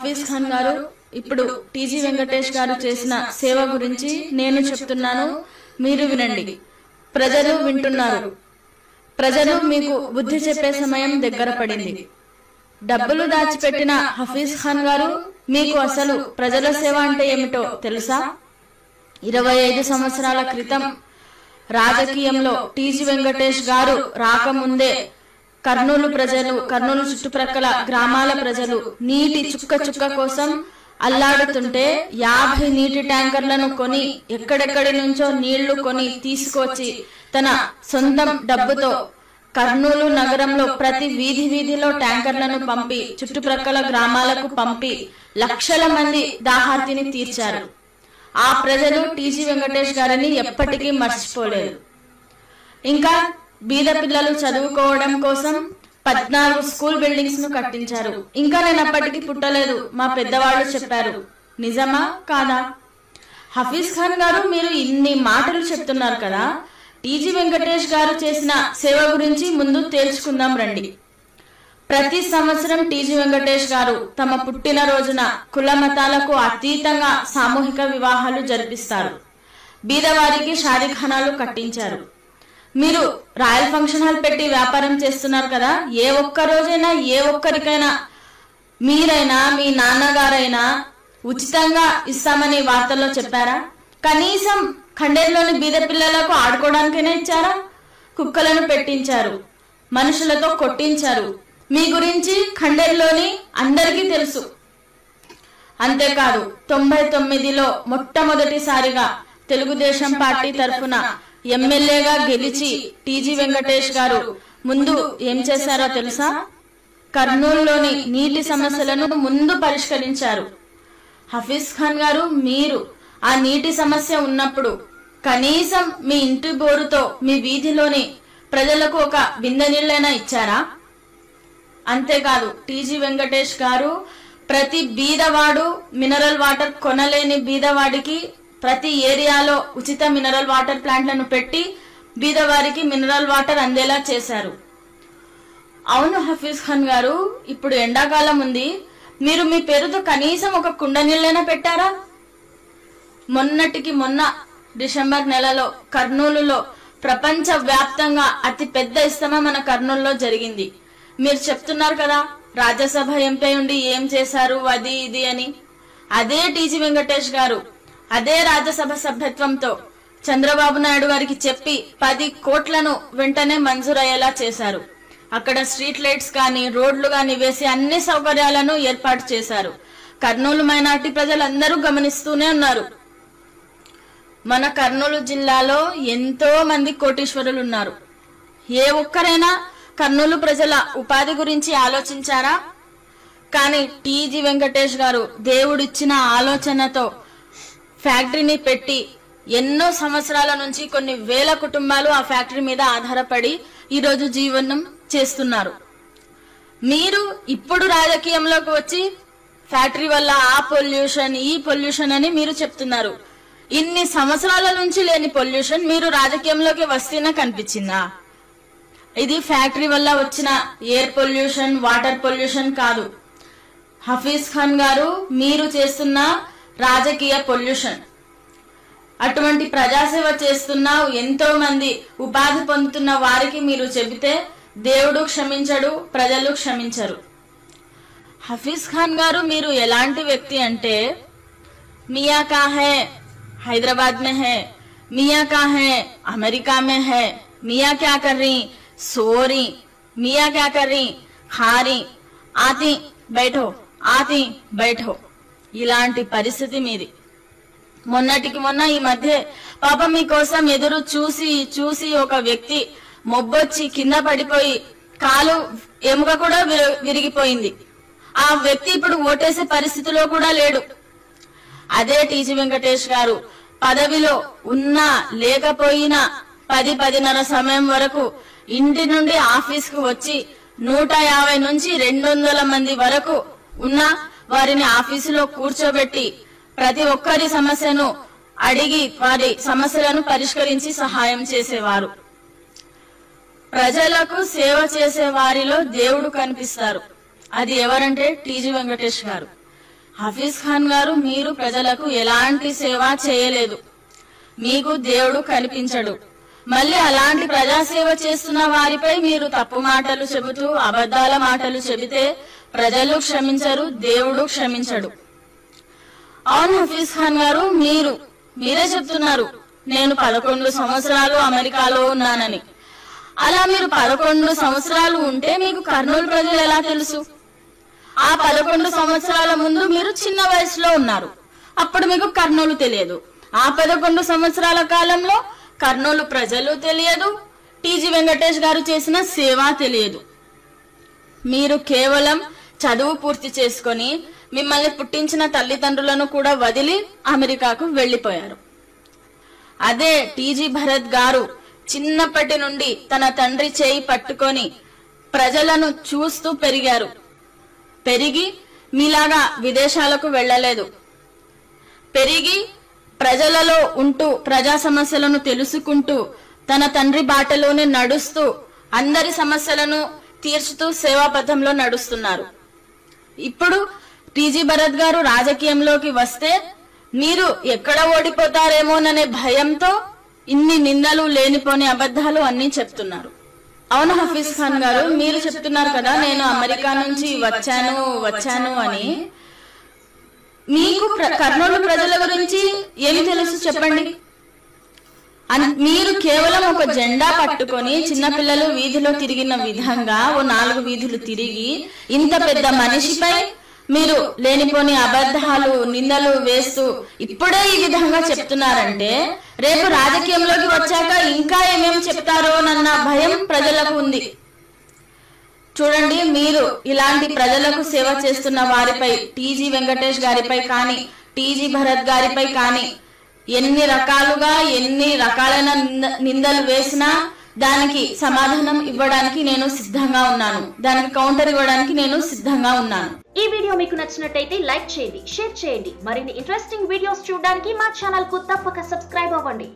హఫీజ్ ఖాన్ గారు ఇప్పుడు టీజీ వెంకటేష్ గారు చేసిన సేవ గురించి నేను చెప్తున్నాను. మీరు వినండి. ప్రజలు వింటున్నారు. ప్రజలు మీకు బుద్ధి చెప్పే సమయం దగ్గర పడింది. డబ్బులు దాచిపెట్టిన హఫీజ్ ఖాన్ గారు మీకు అసలు ప్రజల సేవ అంటే ఏమిటో తెలుసా? ఇరవై ఐదు సంవత్సరాల క్రితం రాజకీయంలో టీజీ వెంకటేష్ గారు రాకముందే కర్నూలు ప్రజలు కర్నూలు చుట్టుప్రక్కల గ్రామాల ప్రజలు నీటి చుక్క చుక్క కోసం అల్లాడుతుంటే యాభై నీటి ట్యాంకర్లను కొని ఎక్కడెక్కడి నుంచో నీళ్ళు కొని తీసుకొచ్చి తన సొంతం డబ్బుతో కర్నూలు నగరంలో ప్రతి వీధి వీధిలో ట్యాంకర్లను పంపి చుట్టుప్రక్కల గ్రామాలకు పంపి లక్షల మంది దాహార్తిని తీర్చారు. ఆ ప్రజలు టీజీ వెంకటేష్ గారిని ఎప్పటికీ మర్చిపోలేదు. ఇంకా బీద పిల్లలు చదువుకోవడం కోసం పద్నాలుగు స్కూల్ బిల్డింగ్స్ను కట్టించారు. ఇంకా నేను అప్పటికి పుట్టలేదు మా పెద్దవాళ్ళు చెప్పారు. నిజమా కాదా? హఫీజ్ ఖాన్ గారు మీరు ఇన్ని మాటలు చెప్తున్నారు కదా టీజీ వెంకటేష్ గారు చేసిన సేవ గురించి ముందు తేల్చుకుందాం రండి. ప్రతి సంవత్సరం టీజీ వెంకటేష్ గారు తమ పుట్టిన రోజున కుల మతాలకు అతీతంగా సామూహిక వివాహాలు జరిపిస్తారు. బీదవారికి షాదీఖానాలు కట్టించారు. మీరు రాయల్ ఫంక్షన్ హాల్ పెట్టి వ్యాపారం చేస్తున్నారు కదా ఏ ఒక్క రోజైనా ఏ ఒక్కరికైనా మీరైనా మీ నాన్నగారైనా ఉచితంగా ఇస్తామని వార్తల్లో చెప్పారా? కనీసం ఖండేరులోని బీద పిల్లలకు ఆడుకోవడానికైనా ఇచ్చారా? కుక్కలను పెట్టించారు మనుషులతో కొట్టించారు. మీ గురించి ఖండేరులోని అందరికీ తెలుసు. అంతేకాదు తొంభై తొమ్మిదిలో మొట్టమొదటిసారిగా తెలుగుదేశం పార్టీ తరఫున ఎమ్మెల్యేగా గెలిచి టీజీ వెంకటేష్ గారు ముందు ఏం చేశారో తెలుసా? కర్నూలులోని నీటి సమస్యలను ముందు పరిష్కరించారు. హఫీజ్ ఖాన్ గారు మీరు ఆ నీటి సమస్య ఉన్నప్పుడు కనీసం మీ ఇంటి బోరుతో మీ వీధిలోని ప్రజలకు ఒక బిందె నీళ్ళైనా ఇచ్చారా? అంతేకాదు టీజీ వెంకటేష్ గారు ప్రతి బీదవాడు మినరల్ వాటర్ కొనలేని బీదవాడికి ప్రతి ఏరియాలో ఉచిత మినరల్ వాటర్ ప్లాంట్లను పెట్టి బీదవారికి మినరల్ వాటర్ అందేలా చేశారు. అవును హఫీజ్ ఖాన్ గారు ఇప్పుడు ఎండాకాలం ఉంది. మీరు మీ పేరుతో కనీసం ఒక కుండ నీళ్ళైనా పెట్టారా? మొన్నటికి మొన్న డిసెంబర్ నెలలో కర్నూలులో ప్రపంచ వ్యాప్తంగా అతి పెద్ద ఇస్తమ మన కర్నూలులో జరిగింది. మీరు చెప్తున్నారు కదా రాజ్యసభ ఎంపీ ఉండి ఏం చేశారు అది ఇది అని. అదే టీజీ వెంకటేష్ గారు అదే రాజ్యసభ సభ్యత్వంతో చంద్రబాబు నాయుడు గారికి చెప్పి పది కోట్లను వెంటనే మంజూరయ్యేలా చేశారు. అక్కడ స్ట్రీట్ లైట్స్ కానీ రోడ్లు కానీ వేసి అన్ని సౌకర్యాలను ఏర్పాటు చేశారు. కర్నూలు మైనార్టీ ప్రజలందరూ గమనిస్తూనే ఉన్నారు. మన కర్నూలు జిల్లాలో ఎంతో మంది కోటీశ్వరులు ఉన్నారు ఏ ఒక్కరైనా కర్నూలు ప్రజల ఉపాధి గురించి ఆలోచించారా? కానీ టీజీ వెంకటేష్ గారు దేవుడిచ్చిన ఆలోచనతో ఫ్యాక్టరీని పెట్టి ఎన్నో సంవత్సరాల నుంచి కొన్ని వేల కుటుంబాలు ఆ ఫ్యాక్టరీ మీద ఆధారపడి ఈరోజు జీవనం చేస్తున్నారు. మీరు ఇప్పుడు రాజకీయంలోకి వచ్చి ఫ్యాక్టరీ వల్ల ఆ పొల్యూషన్ ఈ పొల్యూషన్ అని మీరు చెప్తున్నారు. ఇన్ని సంవత్సరాల నుంచి లేని పొల్యూషన్ మీరు రాజకీయంలోకి వస్తేనే కనిపించిందా? ఇది ఫ్యాక్టరీ వల్ల వచ్చిన ఎయిర్ పొల్యూషన్ వాటర్ పొల్యూషన్ కాదు. హఫీజ్ ఖాన్ గారు మీరు చేస్తున్న రాజకీయ పొల్యూషన్. అటువంటి ప్రజాసేవ చేస్తున్న ఎంతో మంది ఉపాధి పొందుతున్న వారికి మీరు చెబితే దేవుడు క్షమించడు ప్రజలు క్షమించరు. హఫీజ్ ఖాన్ గారు మీరు ఎలాంటి వ్యక్తి అంటే మియా కా హే హైదరాబాద్ మే హే మియా కా హే అమెరికా మే హే మియా క్యా కర్రీ సోరీ మియా క్యా కర్రీ హారీ ఆతి బైఠో ఆతి బైఠో. ఇలాంటి పరిస్థితి మీది. మొన్నటికి మొన్న ఈ మధ్య పాప మీకోసం ఎదురు చూసి చూసి ఒక వ్యక్తి మొబ్బొచ్చి కింద పడిపోయి కాలు ఎముక కూడా విరిగిపోయింది. ఆ వ్యక్తి ఇప్పుడు ఓటేసే పరిస్థితిలో కూడా లేడు. అదే టీజీ వెంకటేష్ గారు పదవిలో ఉన్నా లేకపోయినా పది పదిన్నర సమయం వరకు ఇంటి నుండి ఆఫీస్కు వచ్చి నూట యాభై నుంచి రెండు వందల మంది వరకు ఉన్న వారిని ఆఫీసులో కూర్చోబెట్టి ప్రతి ఒక్కరి సమస్యను అడిగి వారి సమస్యలను పరిష్కరించి సహాయం చేసేవారు. ప్రజలకు సేవ చేసే వారిలో దేవుడు కనిపిస్తారు. అది ఎవరంటే టీజీ వెంకటేష్ గారు. హఫీజ్ ఖాన్ గారు మీరు ప్రజలకు ఎలాంటి సేవ చేయలేదు. మీకు దేవుడు కనిపించడు. మళ్ళీ అలాంటి ప్రజాసేవ చేస్తున్న వారిపై మీరు తప్పు మాటలు చెబుతూ అబద్ధాల మాటలు చెబితే ప్రజలు క్షమించరు దేవుడు క్షమించడు. అవును హఫీజ్ ఖాన్ గారు మీరు మీరే చెప్తున్నారు నేను పదకొండు సంవత్సరాలు అమెరికాలో ఉన్నానని. అలా మీరు పదకొండు సంవత్సరాలు ఉంటే మీకు కర్నూలు ప్రజలు ఎలా తెలుసు? ఆ పదకొండు సంవత్సరాల ముందు మీరు చిన్న వయసులో ఉన్నారు. అప్పుడు మీకు కర్నూలు తెలియదు. ఆ పదకొండు సంవత్సరాల కాలంలో కర్నూలు ప్రజలు తెలియదు టీజీ వెంకటేష్ గారు చేసిన సేవ తెలియదు. మీరు కేవలం చదువు పూర్తి చేసుకొని మిమ్మల్ని పుట్టించిన తల్లిదండ్రులను కూడా వదిలి అమెరికాకు వెళ్ళిపోయారు అదే టీజీ భరత్ గారు చిన్నప్పటి నుండి తన తండ్రి చేయి పట్టుకొని ప్రజలను చూస్తూ పెరిగారు. పెరిగి మీలాగా విదేశాలకు వెళ్ళలేదు. పెరిగి ప్రజలలో ఉంటూ ప్రజా సమస్యలను తెలుసుకుంటూ తన తండ్రి బాటలోనే నడుస్తూ అందరి సమస్యలను తీర్చుతూ సేవాపథంలో నడుస్తున్నారు. ఇప్పుడు టీజీ భరత్ గారు రాజకీయంలోకి వస్తే మీరు ఎక్కడ ఓడిపోతారేమోననే భయంతో ఇన్ని నిందలు లేనిపోని అబద్ధాలు అన్ని చెప్తున్నారు. అవును హఫీజ్ ఖాన్ గారు మీరు చెప్తున్నారు కదా నేను అమెరికా నుంచి వచ్చాను వచ్చాను అని. మీకు కర్నూలు ప్రజల గురించి ఏమి తెలుసు చెప్పండి? మీరు కేవలం ఒక జెండా పట్టుకొని చిన్నపిల్లలు వీధిలో తిరిగిన విధంగా ఓ నాలుగు వీధులు తిరిగి ఇంత పెద్ద మనిషిపై మీరు లేనిపోని అబద్ధాలు నిందలు వేస్తూ ఇప్పుడే ఈ విధంగా చెప్తున్నారంటే రేపు రాజకీయంలోకి వచ్చాక ఇంకా ఏమేమి చెప్తారోనన్న భయం ప్రజలకు ఉంది. చూడండి మీరు ఇలాంటి ప్రజలకు సేవ చేస్తున్న వారిపై టీజీ వెంకటేష్ గారిపై కానీ టీజీ భరత్ గారిపై కానీ ఎన్ని రకాలుగా ఎన్ని రకాలైన నింద- నిందలు వేసినా దానికి సమాధానం ఇవ్వడానికి నేను సిద్ధంగా ఉన్నాను. దానికి కౌంటర్ ఇవ్వడానికి నేను సిద్ధంగా ఉన్నాను. ఈ వీడియో మీకు నచ్చినట్టయితే లైక్ చేయండి షేర్ చేయండి. మరిన్ని ఇంట్రెస్టింగ్ వీడియోస్ చూడడానికి మా ఛానల్కు తప్పక సబ్స్క్రైబ్ అవ్వండి.